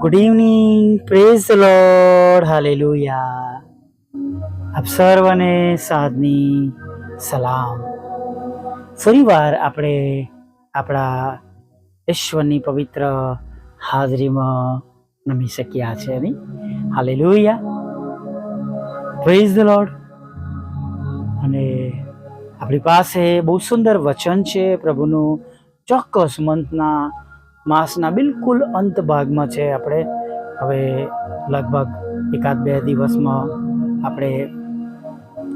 Good evening praise Lord hallelujah આપ સર્વને સાધની સલામ. ફરીવાર આપણે આપણા ઈશ્વરની પવિત્ર હાજરીમાં નમી શક્યા છે નહીં હાલેલુયા પ્રેઝ ધ લોર્ડ અને આપણી પાસે બહુ સુંદર વચન છે પ્રભુનું ચોક્કસ મંથના માસના બિલકુલ અંત ભાગમાં છે આપણે. હવે લગભગ એકાદ બે દિવસમાં આપણે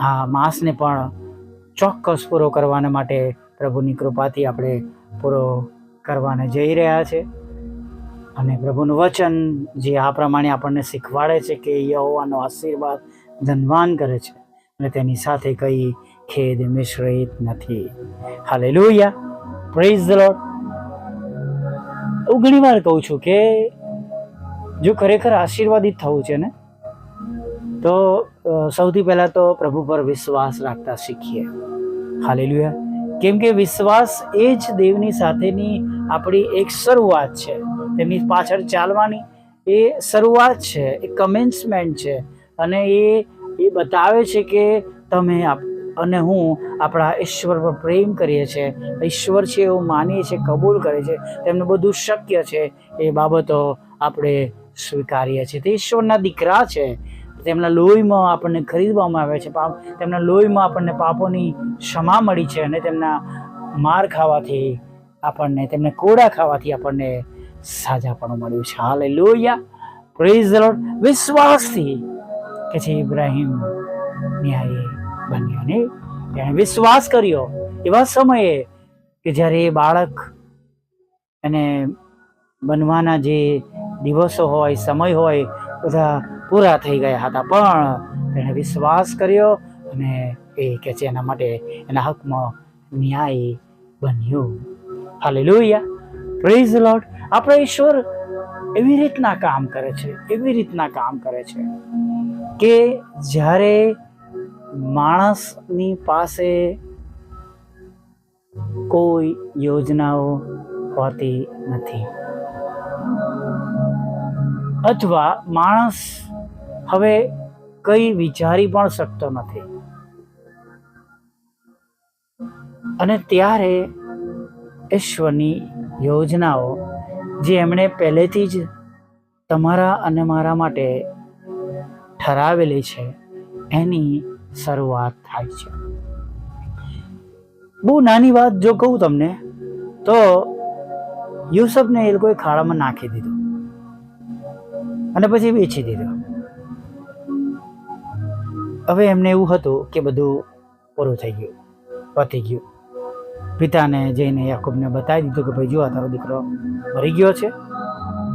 આ માસને પણ ચોક્કસ પૂરો કરવાને માટે પ્રભુની કૃપાથી આપણે પૂરો કરવાને જઈ રહ્યા છે. અને પ્રભુનું વચન જે આ પ્રમાણે આપણને શીખવાડે છે કે યહોવાનો આશીર્વાદ ધનવાન કરે છે અને તેની સાથે કઈ ખેદ મિશ્રિત નથી. હાલે લોહિયા પ્રેઝ ધ લોર્ડ હું ઘણી વાર કહું છું કે જો ખરેખર આશીર્વાદિત થવું છે ને, તો સૌથી પહેલાં તો પ્રભુ પર વિશ્વાસ રાખતા શીખીએ. હાલેલુયા. કેમ કે વિશ્વાસ એ જ દેવની સાથેની આપણી એક શરૂઆત છે. તેમની પાછળ ચાલવાની એ શરૂઆત છે, એ કમેન્સમેન્ટ છે. અને એ એ બતાવે છે કે તમે આપ- અને હું આપણા ઈશ્વર પર પ્રેમ કરીએ છીએ. ઈશ્વર છે એવું માનીએ છીએ, કબૂલ કરે છે તેમને બધું શક્ય છે એ બાબતો આપણે સ્વીકારીએ છીએ. તે ઈશ્વરના દીકરા છે. તેમના લોહીમાં આપણને ખરીદવામાં આવે છે. પાપ, તેમના લોહીમાં આપણને પાપોની ક્ષમા મળી છે અને તેમના માર ખાવાથી આપણને, તેમને કોડા ખાવાથી આપણને સાજાપણું મળ્યું છે. હાલે લોહિયા પ્રેઝ વિશ્વાસથી કે છે, ઇબ્રાહિમ, ન્યાયી બન્યો ને તેણે વિશ્વાસ કર્યો એવા સમયે કે જ્યારે એ બાળક એને બનવાના જે દિવસો હોય, સમય હોય, બધા પૂરા થઈ ગયા હતા. પણ તેણે વિશ્વાસ કર્યો અને એ કે છે એના માટે એના હકમાં ન્યાય બન્યું. લોહિયા પ્રેઝ લોટ આપણો ઈશ્વર એવી રીતના કામ કરે છે, એવી રીતના કામ કરે છે કે જ્યારે માણસની પાસે કોઈ યોજનાઓ હોતી નથી. અથવા માણસ હવે કઈ વિચારી પણ શકતો નથી. અને ત્યારે ઈશ્વરની યોજનાઓ, જે એમણે પહેલેથી જ તમારા અને મારા માટે ઠરાવેલી છે, એની શરૂઆત થાય છે. બહુ નાની વાત જો કહું તમને, તો યુસફને એ લોકોએ ખાડામાં નાખી દીધો અને પછી વેચી દીધો. હવે એમને એવું હતું કે બધું પૂરું થઈ ગયું, પતી ગયું. પિતાને જઈને યાકૂબને બતાવી દીધું કે ભાઈ, જો આ તારો દીકરો મરી ગયો છે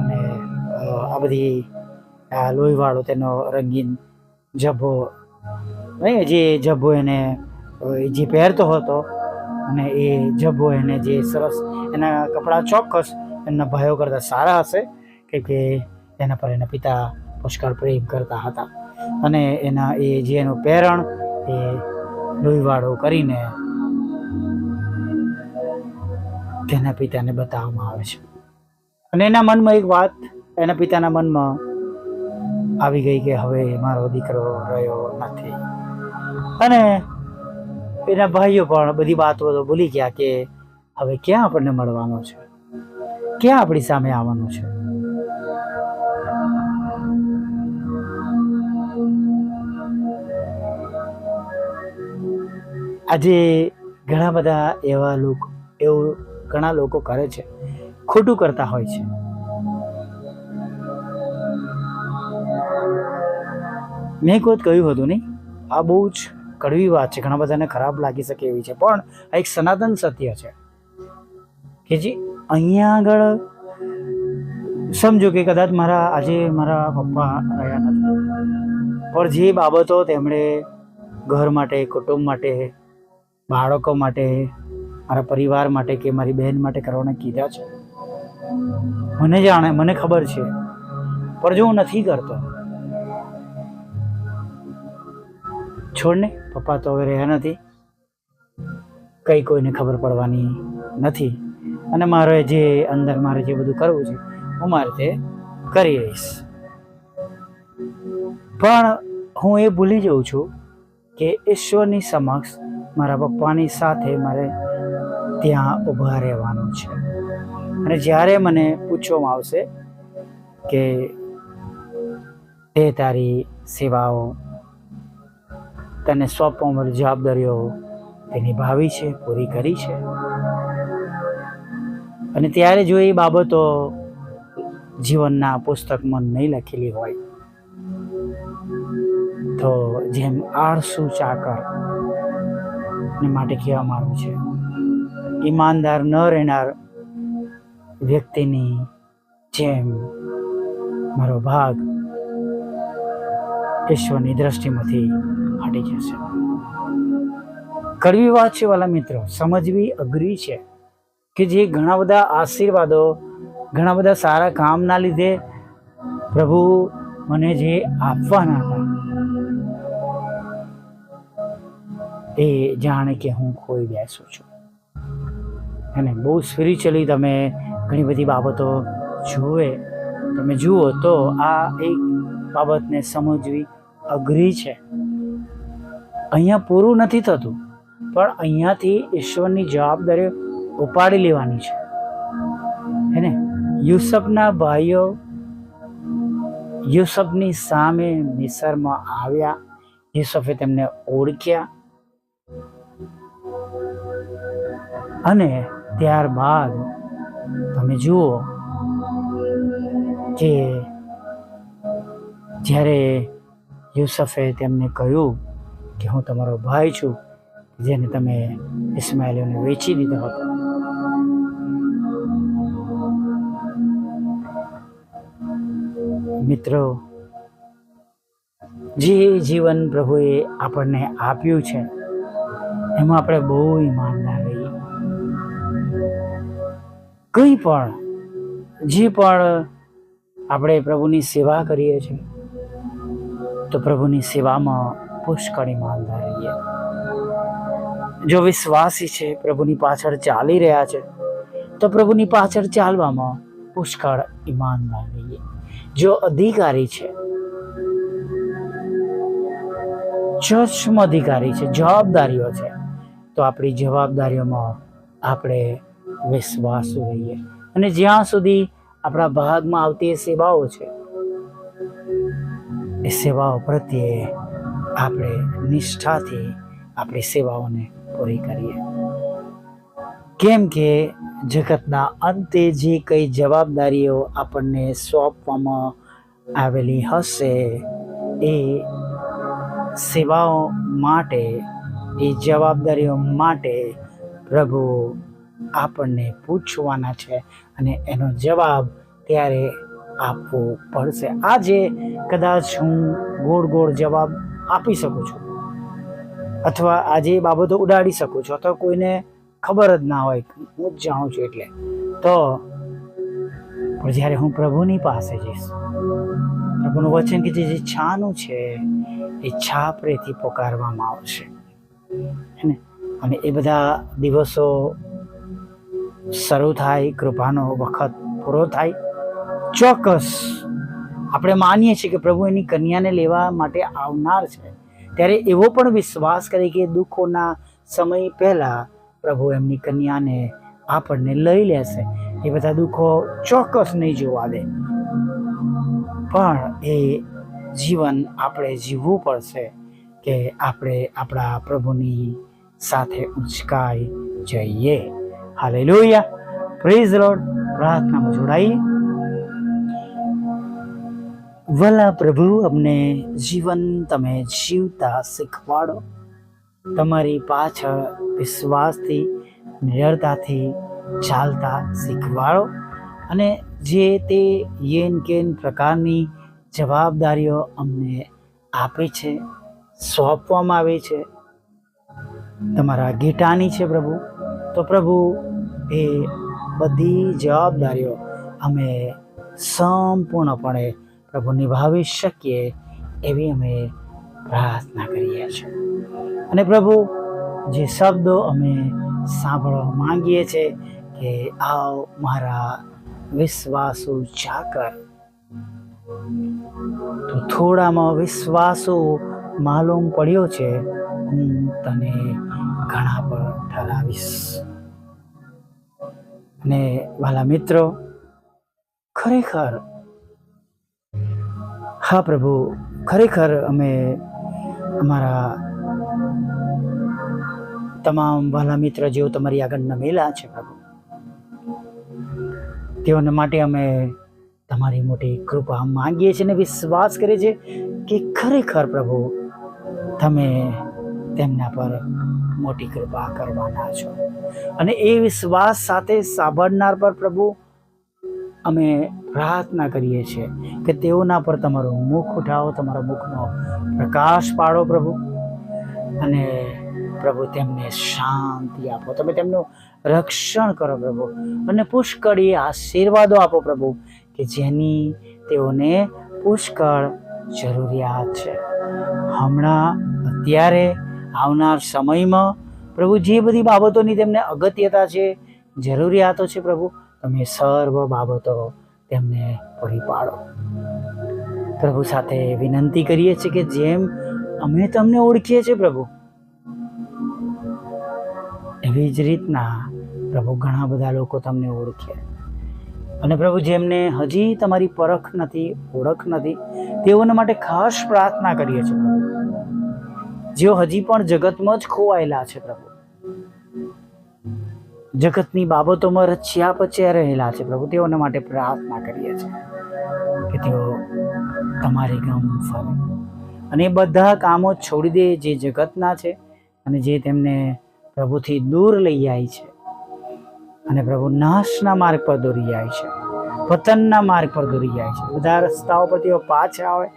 અને આ બધી, આ લોહીવાળો તેનો રંગીન જબ્બો નહીં જે જબ્બો એને જે પહેરતો હતો અને એ જબ્બો એને જે સરસ એના કપડાં ચોક્કસ એમના ભાઈઓ કરતાં સારા હશે કેમ કે એના પર એના પિતા પુષ્કળ પ્રેમ કરતા હતા. અને એના એ જે એનું પહેરણ એ લોહીવાળો કરીને તેના પિતાને બતાવવામાં આવે છે. અને એના મનમાં એક વાત, એના પિતાના મનમાં આવી ગઈ કે હવે મારો દીકરો રહ્યો નથી. અને એના ભાઈઓ પણ બધી વાતો તો ભૂલી ગયા કે હવે ક્યાં આપણને મળવાનો છે? ક્યાં આપણી સામે આવવાનું છે? આજે ઘણા બધા એવા લોકો, એવું ઘણા લોકો કરે છે, ખોટું કરતા હોય છે. મેં કોઈ કહ્યું હતું નહીં? આ બહુ જ કડવી વાત છે. ઘણા બધાને ખરાબ લાગી શકે એવી છે. પણ આ એક સનાતન સત્ય છે. કે જે, અહીંયા આગળ સમજો કે કદાચ મારા, આજે મારા પપ્પા રહ્યા નથી. પણ જે બાબતો તેમણે ઘર માટે, કુટુંબ માટે, બાળકો માટે, મારા પરિવાર માટે કે મારી બહેન માટે કરવાના કીધા છે. મને જાણે, મને ખબર છે. પણ જો હું નથી કરતો છોડ ને પપ્પા તો હવે રહ્યા નથી. કંઈ કોઈને ખબર પડવાની નથી. અને મારે જે અંદર મારે જે બધું કરવું છે, હું મારે તે કરી રહીશ પણ હું એ ભૂલી જાઉં છું કે ઈશ્વરની સમક્ષ મારા પપ્પાની સાથે મારે ત્યાં ઊભા રહેવાનું છે. અને જ્યારે મને પૂછવામાં આવશે કે તે તારી સેવાઓ તને સોંપવામાં જવાબદારીઓ તે નિભાવી છે, પૂરી કરી છે. અને ત્યારે જો એ બાબતો જીવનના પુસ્તકમાં નહીં લખેલી હોય, તો જેમ આળસુ ચાકર ને માટે કહેવામાં આવ્યું છે, ઈમાનદાર ન રહેનાર વ્યક્તિની જેમ મારો ભાગ ઈશ્વરની દ્રષ્ટિમાંથી હટી જશે. કડવી વાત છે વાલા મિત્રો, સમજવી અઘરી છે કે જે ઘણા બધા આશીર્વાદો, ઘણા બધા સારા કામના લીધે પ્રભુ મને જે આપવાના હતા, એ જાણે કે હું ખોઈ બેસું છું. અને બહુ સ્પિરિચ્યુઅલી તમે ઘણી બધી બાબતો જુએ, તમે જુઓ તો આ એક બાબતને સમજવી અઘરી છે. અહીંયા પૂરું નથી થતું, પણ અહીંયાથી ઈશ્વરની જવાબદારી ઉપાડી લેવાની છે. હે ને? યુસફના ભાઈઓ યુસફની સામે મિસરમાં આવ્યા. યુસફે તેમને ઓળખ્યા. અને ત્યારબાદ તમે જુઓ કે જ્યારે યુસફે તેમને કહ્યું કે હું તમારો ભાઈ છું, જેને તમે ઇસ્માઇલોને વેચી દીધો હતો. મિત્રો, જે જીવન પ્રભુએ આપણને આપ્યું છે, એમાં આપણે બહુ ઈમાનદાર. રહીએ કંઈ પણ, જે પણ આપણે પ્રભુની સેવા કરીએ છીએ તો પ્રભુની સેવામાં પુષ્કળ ઈમાનદાર રહીએ. જો વિશ્વાસી છે, પ્રભુની પાછળ ચાલી રહ્યા છે, તો પ્રભુની પાછળ ચાલવામાં પુષ્કળ ઈમાનદાર રહીએ. જો અધિકારી છે સૂક્ષ્મ અધિકારી છે, જવાબદારીઓ છે, તો આપણી જવાબદારીઓમાં આપણે વિશ્વાસુ રહીએ. અને જ્યાં સુધી આપણા ભાગમાં આવતી સેવાઓ છે એ સેવાઓ પ્રત્યે આપણે નિષ્ઠાથી આપણી સેવાઓને પૂરી કરીએ. કેમ કે જગતના અંતે જે કઈ જવાબદારીઓ આપણને સોંપવામાં આવેલી હશે, એ સેવાઓ માટે, એ જવાબદારીઓ માટે પ્રભુ આપણને પૂછવાના છે અને એનો જવાબ ત્યારે આપવો પડશે. આજે કદાચ હું ગોળ ગોળ જવાબ આપી શકું છું અથવા આજે બાબતો ઉડાડી શકું છું અથવા કોઈને ખબર જ ના હોય હું જ જાણું છું એટલે. તો જ્યારે હું પ્રભુની પાસે જઈશ, પ્રભુનું વચન કે જે છાનું છે, એ છાપરેથી પોકારવામાં આવશે. ને અને એ બધા દિવસો શરૂ થાય, કૃપાનો વખત પૂરો થાય. ચોક્કસ. આપણે માનીએ છીએ કે પ્રભુ એની કન્યાને લેવા માટે આવનાર છે. ત્યારે એવો પણ વિશ્વાસ કરે કે દુઃખોના સમય પહેલાં પ્રભુ એમની કન્યાને આપણને લઈ લેશે. એ બધા દુઃખો ચોક્કસ નહીં જોવા દે. પણ એ જીવન આપણે જીવવું પડશે કે આપણે આપણા પ્રભુની સાથે ઉંચકાઈ જઈએ. હાલેલુયા પ્રેઝ લોડ પ્રાર્થનામાં જોડાઈએ. વલા પ્રભુ, અમને જીવન તમે જીવતા શીખવાડો. તમારી પાછળ વિશ્વાસથી નિરળતાથી ચાલતા શીખવાડો. અને જે તે યેન કેન પ્રકારની જવાબદારીઓ અમને આપે છે, સોંપવામાં આવે છે. તમારા ગીટાની છે પ્રભુ. તો પ્રભુ, એ બધી જવાબદારીઓ અમે સંપૂર્ણપણે પ્રભુ નિભાવી શકીએ એવી અમે પ્રાર્થના કરીએ છીએ. અને પ્રભુ, જે શબ્દો અમે સાંભળવા માંગીએ છીએ કે આવ મારા વિશ્વાસુ ચાકર, તો થોડામાં વિશ્વાસો માલુમ પડ્યો છે, હું તને ઘણા પર ઠરાવીશ. અને વાલા મિત્રો, ખરેખર હા પ્રભુ ખરેખર અમે અમારા તમામ વાલા મિત્ર જેઓ તમારી આગળ નમેલા છે પ્રભુ. તેઓને માટે અમે તમારી મોટી કૃપા માંગીએ છીએ અને વિશ્વાસ કરીએ છીએ કે ખરેખર પ્રભુ, તમે તેમના પર મોટી કૃપા કરવાના છો. અને એ વિશ્વાસ સાથે સાંભળનાર પર પ્રભુ અમે પ્રાર્થના કરીએ છીએ કે તેઓના પર તમારું મુખ ઉઠાવો, તમારા મુખનો પ્રકાશ પાડો પ્રભુ. અને પ્રભુ તેમને શાંતિ આપો. તમે તેમનું રક્ષણ કરો પ્રભુ. અને પુષ્કળી આશીર્વાદો આપો પ્રભુ કે જેની તેઓને પુષ્કળ જરૂરિયાત છે. હમણાં, અત્યારે, આવનાર સમયમાં પ્રભુ જે બધી બાબતોની તેમને અગત્યતા છે, જરૂરિયાતો છે પ્રભુ તમે સર્વ બાબતો તેમને પૂરી પાડો પ્રભુ સાથે વિનંતી કરીએ છીએ કે જેમ અમે તમને ઓળખીએ છીએ પ્રભુ, એવી જ રીતના પ્રભુ ઘણા બધા લોકો તમને ઓળખે. અને પ્રભુ જેમને હજી તમારી પરખ નથી, ઓળખ નથી, તેઓના માટે ખાસ પ્રાર્થના કરીએ છીએ જેઓ હજી પણ જગતમાં જ ખોવાયેલા છે પ્રભુ. જગતની બાબતોમાં રચ્યા પચ્યા રહેલા છે પ્રભુ. તેઓના માટે પ્રાર્થના કરીએ છીએ કે તેઓ તમારી ગમ ફરે અને એ બધા કામો છોડી દે જે જગતના છે અને જે તેમને પ્રભુથી દૂર લઈ જાય છે. અને પ્રભુ નાશના માર્ગ પર દોરી જાય છે. પતનના માર્ગ પર દોરી જાય છે. બધા રસ્તાઓ પર તેઓ પાછા આવે,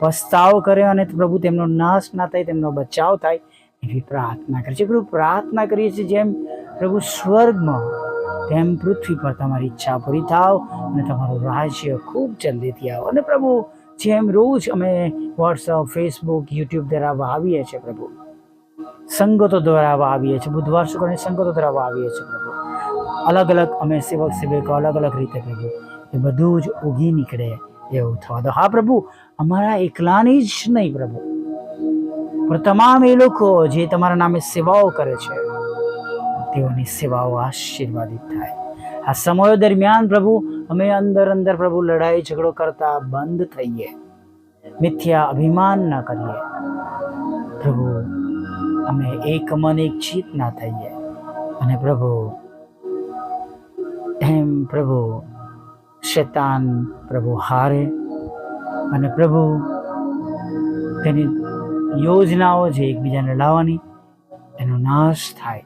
પસ્તાવ કરે અને પ્રભુ તેમનો નાશ ના થાય, તેમનો બચાવ થાય એવી પ્રાર્થના કરે છે પ્રભુ પ્રાર્થના કરીએ છીએ જેમ પ્રભુ સ્વર્ગમાં તેમ પૃથ્વી પર તમારી ઈચ્છા પૂરી થાવ અને તમારું રાજ્ય ખૂબ જલ્દીથી આવો. અને પ્રભુ, જેમ રોજ અમે વોટ્સઅપ ફેસબુક યુટ્યુબ દ્વારા આવીએ છીએ પ્રભુ, સંગતો દ્વારા આવીએ છીએ, બુધવાર શુક્રની સંગતો દ્વારા આવીએ છીએ પ્રભુ, અલગ અલગ અમે સેવક, સેવકો અલગ અલગ રીતે પ્રભુ, એ બધું જ ઉગી નીકળે એવું થવા દો. હા પ્રભુ, અમારા એકલાની જ નહીં પ્રભુ, પણ તમામ એ લોકો જે તમારા નામે સેવાઓ કરે છે તેઓની સેવાઓ આશીર્વાદિત થાય. આ સમયો દરમિયાન પ્રભુ, અમે અંદર અંદર પ્રભુ લડાઈ ઝઘડો કરતા બંધ થઈએ. મિથ્યા અભિમાન ન કરીએ. પ્રભુ, અમે એક મન એક ચિત ના થઈએ. અને પ્રભુ, એમ પ્રભુ, શેતાન પ્રભુ હારે. અને પ્રભુ, તેની યોજનાઓ છે એકબીજાને લાવવાની, એનો નાશ થાય.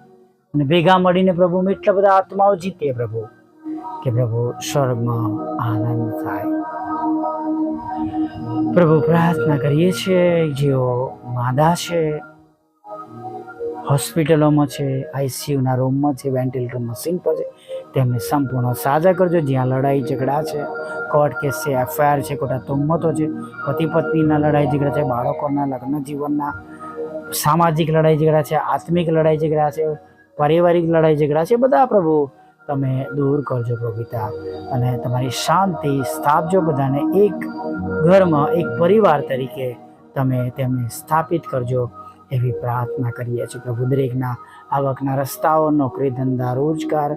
અને ભેગા મળીને પ્રભુ એટલા બધા આત્માઓ જીતીએ પ્રભુ, કે પ્રભુ સ્વર્ગમાં આનંદ થાય. પ્રભુ પ્રાર્થના કરીએ છીએ, જેઓ માદા છે, હોસ્પિટલોમાં છે, આઈસીયુના રૂમમાં છે વેન્ટિલેટર મશીન પર છે, તેમને સંપૂર્ણ સાજા કરજો. જ્યાં લડાઈ ઝઘડા છે, કોર્ટ કેસ છે, એફઆઈઆર છે, ખોટા તુમ્મતો છે, પતિ પત્નીના લડાઈ ઝઘડા છે, બાળકોના લગ્ન જીવનના સામાજિક લડાઈ ઝઘડા છે, આત્મિક લડાઈ ઝઘડા છે પારિવારિક લડાઈ ઝઘડા છે, બધા પ્રભુ તમે દૂર કરજો પ્રભુ અને તમારી શાંતિ સ્થાપજો બધાને એક ઘરમાં, એક પરિવાર તરીકે તમે તેમને સ્થાપિત કરજો એવી પ્રાર્થના કરીએ છીએ પ્રભુ. દરેકના આવકના રસ્તાઓ, નોકરી ધંધા, રોજગાર,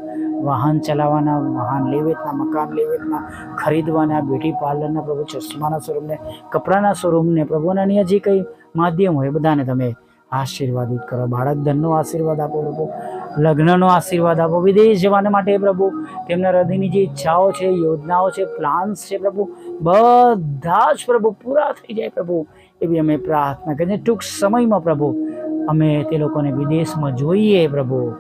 વાહન ચલાવવાના, વાહન લેવેતના, મકાન લેવેતના, ખરીદવાના, બ્યુટી પાર્લરના પ્રભુ, ચશ્માના શોરૂમને કપડાના શોરૂમને પ્રભુના અન્ય જે કંઈ માધ્યમ હોય બધાને તમે આશીર્વાદિત કરો. બાળક ધનનો આશીર્વાદ આપો પ્રભુ. લગ્નનો આશીર્વાદ આપો. વિદેશ જવાને માટે પ્રભુ, તેમના હૃદયની જે ઈચ્છાઓ છે, યોજનાઓ છે પ્લાન્સ છે પ્રભુ, બધા જ પ્રભુ પૂરા થઈ જાય પ્રભુ. એવી અમે પ્રાર્થના કરીએ ટૂંક સમયમાં પ્રભુ, અમે તે લોકોને વિદેશમાં જોઈએ પ્રભુ.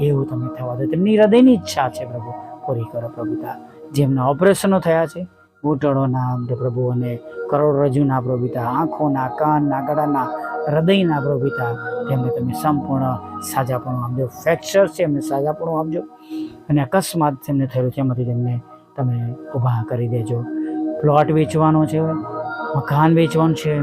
એવું તમે થવા દો. તેમની હૃદયની ઈચ્છા છે પ્રભુ. પૂરી કરો પ્રભુતા જેમના ઓપરેશનો થયા છે ઘૂંટણોના પ્રભુ અને કરોડરજ્જુના પ્રભુતા આંખોના, કાનના, ગળાના હૃદયના પ્રભુતા. તેમને તમે સંપૂર્ણ સાજાપણું આપજો. ફ્રેક્ચર છે, એમને સાજાપણું આપજો. અને અકસ્માત તેમને થયેલું છે, એમાંથી તેમને તમે ઊભા કરી દેજો. પ્લોટ વેચવાનો છે, મકાન વેચવાનું છે,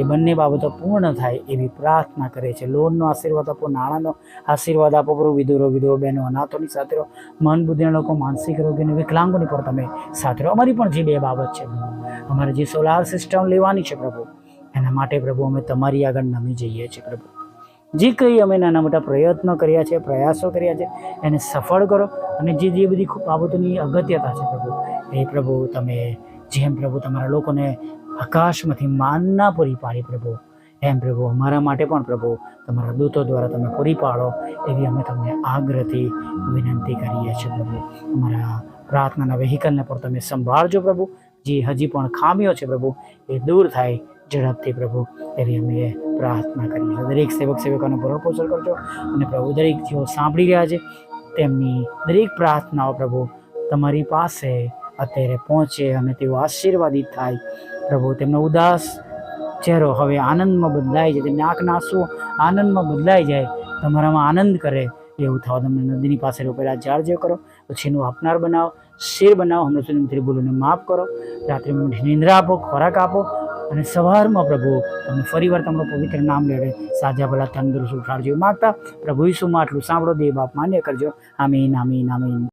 એ બંને બાબતો પૂર્ણ થાય એવી પ્રાર્થના કરે છે. લોનનો આશીર્વાદ આપો, નાણાંનો આશીર્વાદ આપો, પ્રભુ. વિધુરો વિધવો બહેનો, અનાથોની સાથે રહો. મન બુદ્ધિના લોકો, માનસિક રોગીને વિકલાંગોની પણ તમે સાથે રહો. અમારી પણ જે બે બાબત છે અમારે જે સોલાર સિસ્ટમ લેવાની છે, પ્રભુ એના માટે પ્રભુ અમે તમારી આગળ નમી જઈએ છીએ પ્રભુ. જે કંઈ અમે નાના મોટા પ્રયત્નો કર્યા છે, પ્રયાસો કર્યા છે, એને સફળ કરો અને જે જે બધી બાબતોની અગત્યતા છે પ્રભુ, એ પ્રભુ તમે જેમ પ્રભુ તમારા લોકોને આકાશમાંથી માનના પૂરી પાડી પ્રભુ, એમ પ્રભુ અમારા માટે પણ પ્રભુ તમારા દૂતો દ્વારા તમે પૂરી પાડો, એવી અમે તમને આગ્રહથી વિનંતી કરીએ છીએ પ્રભુ. અમારા પ્રાર્થનાના વેહિકલને પણ તમે સંભાળજો પ્રભુ. જે હજી પણ ખામીઓ છે પ્રભુ, એ દૂર થાય ઝડપથી પ્રભુ, એવી અમે પ્રાર્થના કરીએ છીએ દરેક સેવક, સેવકોનો ભરણ પોષણ કરજો અને પ્રભુ દરેક જેઓ સાંભળી રહ્યા છે, તેમની દરેક પ્રાર્થનાઓ પ્રભુ તમારી પાસે અત્યારે પહોંચે અને તેઓ આશીર્વાદિત થાય. પ્રભુ, તેમનો ઉદાસ ચહેરો હવે આનંદમાં બદલાઈ જાય તેમની આંખના આંસુ આનંદમાં બદલાઈ જાય, તમારામાં આનંદ કરે એવું થવા. તમને નદીની પાસે રોપેલા ઝાડ કરો પછીનું આપનાર બનાવો, શેર બનાવો, હમણાં સુધી મિત્રી ભૂલોને માફ કરો. રાત્રે નિંદ્રા આપો, ખોરાક આપો અને સવારમાં પ્રભુ તમને ફરીવાર તમારું પવિત્ર નામ લેડે સાજા ભલા તંદુરસ્ત ઉઠાડજો માગતા પ્રભુ ઈસુમાં આટલું સાંભળો, દેવ બાપ માન્ય કરજો. આમીન આમીન આમીન.